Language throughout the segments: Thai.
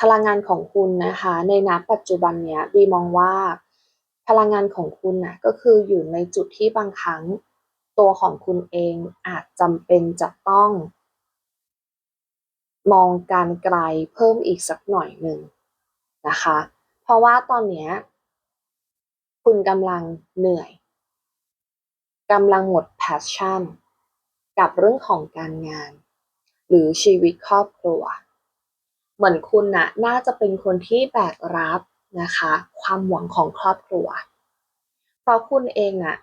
พลังงานของคุณนะคะ ในณปัจจุบันเนี้ยบีมองว่า พลังงานของคุณนะก็คืออยู่ในจุดที่บางครั้งตัวของคุณเองอาจจำเป็นจะต้อง มองการไกลเพิ่มอีกสักหน่อยหนึ่งนะคะ เพราะว่าตอนเนี้ยคุณกำลังเหนื่อยกำลังหมด passion กับเรื่องของการงาน หรือชีวิตครอบครัว เหมือนคุณน่ะน่าจะเป็นคนที่แบกรับนะคะ ความหวังของครอบครัว เพราะคุณเองน่ะ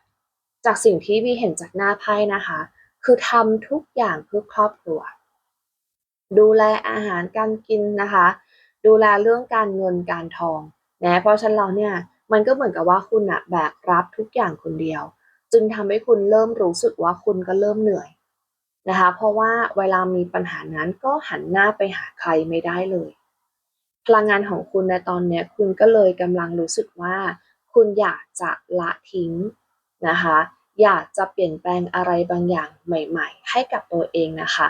จากสิ่งที่บีเห็นจากหน้าไพ่นะคะ คือทำทุกอย่างเพื่อครอบครัว ดูแลอาหารการกินนะคะ ดูแลเรื่องการเงินการทองนะเพราะฉะนั้นเราเนี่ยมันก็เหมือนกับว่าคุณอะแบกรับทุกอย่างคนเดียว จึงทำให้คุณเริ่มรู้สึกว่าคุณก็เริ่มเหนื่อย นะคะ เพราะว่าเวลามีปัญหานั้นก็หันหน้าไปหาใครไม่ได้เลย พลังงานของคุณในตอนนี้คุณก็เลยกำลังรู้สึกว่า คุณอยากจะละทิ้งนะคะ อยากจะเปลี่ยนแปลงอะไรบางอย่างใหม่ ๆ ให้กับตัวเองนะคะ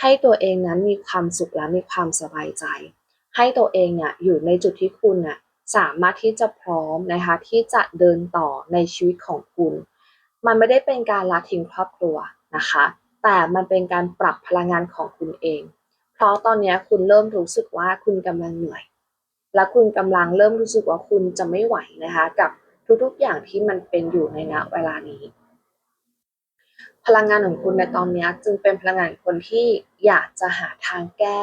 ให้ตัวเองนั้นมีความสุขและมีความสบายใจ ให้ตัวเองเนี่ยอยู่ในจุดที่คุณน่ะสามารถที่จะพร้อมนะคะที่จะเดินต่อในชีวิตของคุณ มันไม่ได้เป็นการละทิ้งครอบครัวนะคะ แต่มันเป็นการปรับพลังงานของคุณเอง เพราะตอนนี้คุณเริ่มรู้สึกว่าคุณกำลังเหนื่อย และคุณกำลังเริ่มรู้สึกว่าคุณจะไม่ไหวนะคะ กับทุกๆอย่างที่มันเป็นอยู่ในณเวลานี้ พลังงานของคุณในตอนนี้จึงเป็นพลังงานคนที่อยากจะหาทางแก้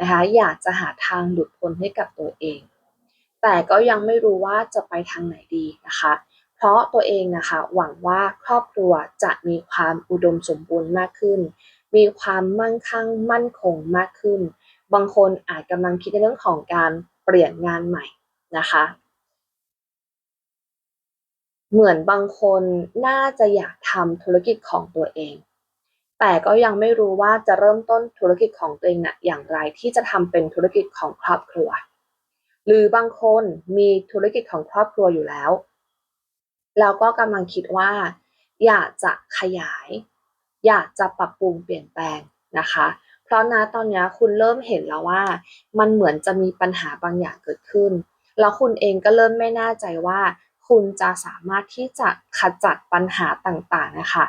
นะคะอยากจะหาทางหลุดพ้นให้กับตัวเอง แต่ก็ยังไม่รู้ว่าจะไปทางไหนดีนะคะ เพราะตัวเองนะคะหวังว่าครอบครัวจะมีความอุดมสมบูรณ์มากขึ้น มีความมั่งคั่งมั่นคงมากขึ้น บางคนอาจกำลังคิดในเรื่องของการเปลี่ยนงานใหม่นะคะ เหมือนบางคนน่าจะอยากทำธุรกิจของตัวเอง แต่ก็ยังไม่รู้ว่าจะเริ่มต้นธุรกิจของตัวเองนะ่ะอย่างไรที่จะทำเป็นธุรกิจของครอบครัว หรือบางคนมีธุรกิจของครอบครัวอยู่แล้ว แล้วก็กำลังคิดว่า อยากจะขยาย อยากจะปรับปรุงเปลี่ยนแปลงนะคะ เพราะนะตอนนี้คุณเริ่มเห็นแล้วว่า มันเหมือนจะมีปัญหาบางอย่างเกิดขึ้น แล้วคุณเองก็เริ่มไม่แน่ใจว่า คุณจะสามารถที่จะขจัดปัญหาต่างๆนะคะ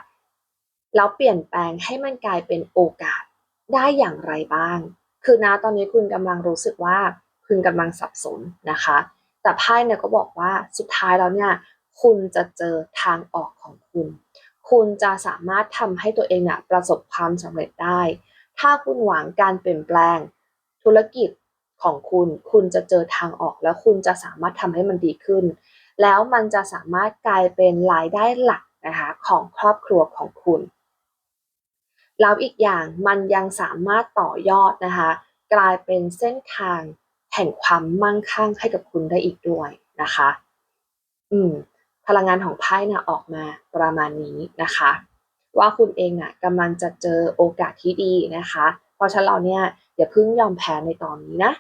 แล้วเปลี่ยนแปลงให้มันกลายเป็นโอกาสได้อย่างไรบ้าง คือนะตอนนี้คุณกำลังรู้สึกว่าคุณกำลังสับสนนะคะ แต่ไพ่เนี่ยก็บอกว่าสุดท้ายแล้วเนี่ย คุณจะเจอทางออกของคุณ คุณจะสามารถทำให้ตัวเองเนี่ยประสบความสำเร็จได้ ถ้าคุณหวังการเปลี่ยนแปลง ธุรกิจของคุณ คุณจะเจอทางออก แล้วคุณจะสามารถทำให้มันดีขึ้น แล้วมันจะสามารถกลายเป็นรายได้หลักนะคะของครอบครัวของคุณแล้วอีกอย่างมันยังสามารถต่อยอดนะคะ กลายเป็นเส้นทางแห่งความมั่งคั่งให้กับคุณได้อีกด้วยนะคะ อืม พลังงานของไพ่นะออกมาประมาณนี้นะคะ ว่าคุณเองนะ่ะกำลังจะเจอโอกาสที่ดีนะคะ เพราะฉะนั้นเราเนี่ยอย่าเพิ่งยอมแพ้ในตอนนี้นะ